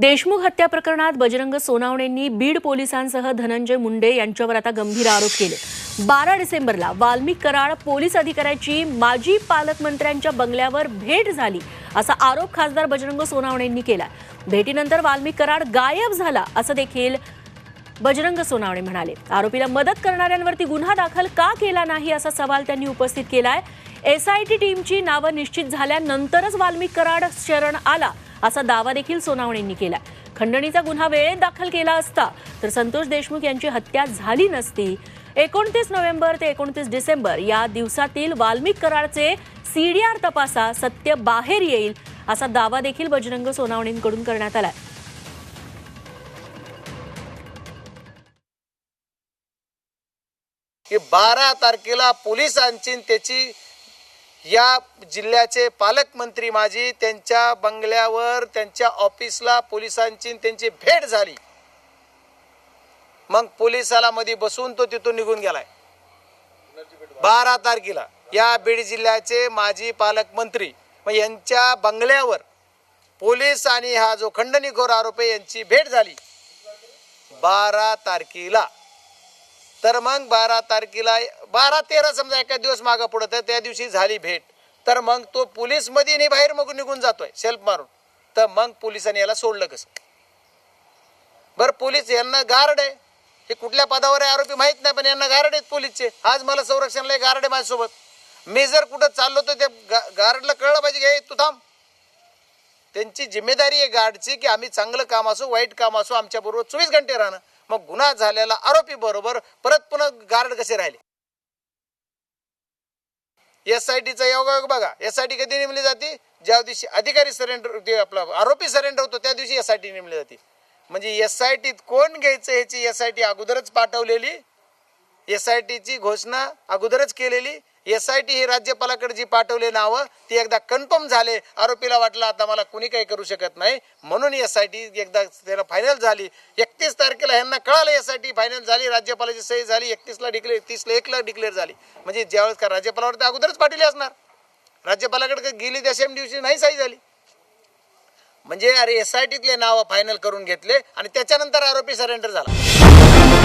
देशमुख हत्या प्रकरणात बजरंग सोनावणेंनी बीड पोलिसांसह धनंजय मुंडे यांच्यावर आता गंभीर आरोप केले. बारा डिसेंबरला वाल्मिक कराड पोलीस अधिकाऱ्याची माजी पालकमंत्र्यांच्या बंगल्यावर भेट झाली असा आरोप खासदार बजरंग सोनावणेंनी केला भेटीनंतर वाल्मिक कराड गायब झाला असं देखील बजरंग सोनावणे म्हणाले. आरोपीला मदत करणाऱ्यांवरती गुन्हा दाखल का केला नाही असा सवाल त्यांनी उपस्थित केलाय. एसआयटी टीमची नावं निश्चित झाल्यानंतरच वाल्मिक कराड शरण आला. असा दावा देखील सोनावणेंनी केला. खंडणीचा गुन्हा वेळेत दाखल केला असता तर संतोष देशमुख यांची हत्या झाली नसती. एकोणतीस नोव्हेंबर ते एकोणतीस डिसेंबर या दिवसातील वाल्मिक कराडचे सीडीआर तपासा सत्य बाहेर येईल असा दावा देखील बजरंग सोनावणेंकडून करण्यात आलाय. की बारा तारखेला पोलिसांची त्याची या जिल्ह्याचे पालकमंत्री माझी त्यांच्या बंगल्यावर त्यांच्या ऑफिसला पोलिसांची त्यांची भेट झाली. मग पोलिसाला मध्ये बसून तो तिथून निघून गेलाय. बारा तारखेला या बीड जिल्ह्याचे माजी पालकमंत्री मग यांच्या बंगल्यावर पोलीस आणि हा जो खंडणीखोर आरोपी यांची भेट झाली. बारा तारखेला. तर मग बारा तारखेला बारा तेरा समजा एका दिवस मागं पुढं तर त्या दिवशी झाली भेट. तर मग तो पोलीसमध्ये नाही बाहेर मग निघून जातोय सेल्फ मारून. तर मग पोलिसांनी याला सोडलं कसं? बरं पोलीस यांना गार्ड आहे. हे कुठल्या पदावर आहे आरोपी माहीत नाही पण यांना गार्ड आहेत पोलीसचे. आज मला संरक्षणला एक गार्ड आहे माझ्यासोबत. मी जर कुठं चाललो तर त्या गार्डला कळलं पाहिजे की तू थांब. त्यांची जिम्मेदारी आहे गार्डची की आम्ही चांगलं काम असो वाईट काम असो आमच्याबरोबर चोवीस घंटे राहणं. मग गुन्हा झालेला आरोपी बरोबर परत पुन्हा गार्ड कसे राहिले? एस आय टीचा योगायोग बघा. एस आय टी कधी नेमली जाते? ज्या दिवशी अधिकारी सरेंडर ते आपला आरोपी सरेंडर होतो त्या दिवशी एस आय टी नेमली जाते. म्हणजे एस आय टीत कोण घ्यायचं ह्याची एस आय टी अगोदरच पाठवलेली? एस आय टीची घोषणा अगोदरच केलेली. एस आय टी ही राज्यपालाकडे जी पाठवले नावं ती एकदा कन्फर्म झाले. आरोपीला वाटलं आता मला कुणी काही करू शकत नाही. म्हणून एस आय टी एकदा त्याला फायनल झाली. एकतीस तारखेला ह्यांना कळालं एस आय टी फायनल झाली राज्यपालाची सही झाली एकतीसला डिक्लेअर तीसला एकला डिक्लेअर झाली. म्हणजे ज्यावेळेस का राज्यपालावर ते अगोदरच पाठवली असणार. राज्यपालाकडे गेली त्या सेम दिवशी नाही सही झाली. म्हणजे अरे एस आय टीतले नावं फायनल करून घेतले आणि त्याच्यानंतर आरोपी सरेंडर झाला.